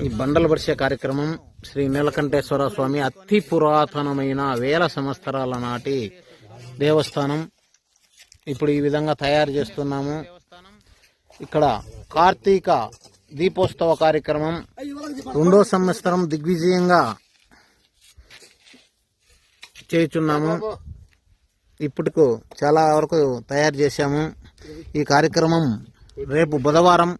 ఈ బండలు పరిచే కార్యక్రమం శ్రీ నీలకంఠేశ్వర స్వామి అతి పురాతనమైన వేల సంవత్సరాల నాటి దేవస్థానం. ఇప్పుడు ఈ విధంగా తయారు చేస్తున్నాము. ఇక్కడ కార్తీక దీపోత్సవ కార్యక్రమం రెండో సంవత్సరం దిగ్విజయంగా చేయుచున్నాము. ఇప్పటికు చాలా వరకు తయారు చేశాము. ఈ కార్యక్రమం రేపు బుధవారం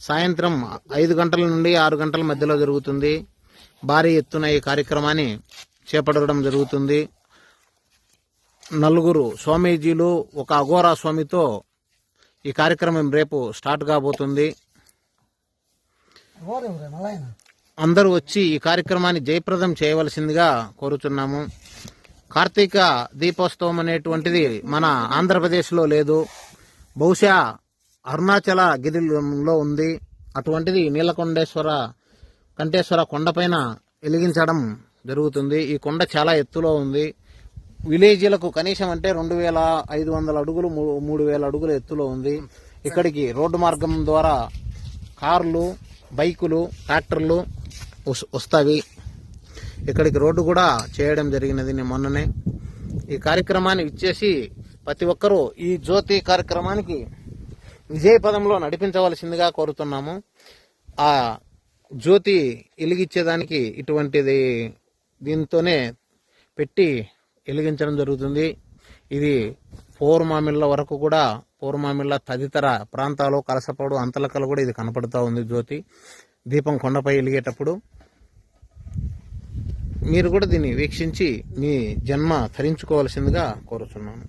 సాయంత్రం ఐదు గంటల నుండి ఆరు గంటల మధ్యలో జరుగుతుంది. భారీ ఎత్తున ఈ కార్యక్రమాన్ని చేపట్టడం జరుగుతుంది. నలుగురు స్వామీజీలు ఒక అఘోరా స్వామితో ఈ కార్యక్రమం రేపు స్టార్ట్ కాబోతుంది. అందరూ వచ్చి ఈ కార్యక్రమాన్ని జయప్రదం చేయవలసిందిగా కోరుచున్నాము. కార్తీక దీపోత్సవం అనేటువంటిది మన ఆంధ్రప్రదేశ్లో లేదు. బహుశా అరుణాచల గిరిలో ఉంది. అటువంటిది నీలకొండేశ్వర కంఠేశ్వర కొండపైన వెలిగించడం జరుగుతుంది. ఈ కొండ చాలా ఎత్తులో ఉంది. విలేజీలకు కనీసం అంటే రెండు వేల ఐదు వందల అడుగులు మూడు వేల అడుగుల ఎత్తులో ఉంది. ఇక్కడికి రోడ్డు మార్గం ద్వారా కార్లు బైకులు ట్రాక్టర్లు వస్- వస్తాయి. ఇక్కడికి రోడ్డు కూడా చేయడం జరిగినది నేను మొన్ననే. ఈ కార్యక్రమాన్ని ఇచ్చేసి ప్రతి ఒక్కరూ ఈ జ్యోతి కార్యక్రమానికి విజయపదంలో నడిపించవలసిందిగా కోరుతున్నాము. ఆ జ్యోతి వెలిగించేదానికి ఇటువంటిది దీంతోనే పెట్టి వెలిగించడం జరుగుతుంది. ఇది పౌర్మామిళ్ళ వరకు కూడా పౌర్మామిళ్ళ తదితర ప్రాంతాలు కలసపాడు అంతలకలు కూడా ఇది కనపడుతూ ఉంది జ్యోతి. దీపం కొండపై వెలిగేటప్పుడు మీరు కూడా దీన్ని వీక్షించి మీ జన్మ ధరించుకోవాల్సిందిగా కోరుతున్నాను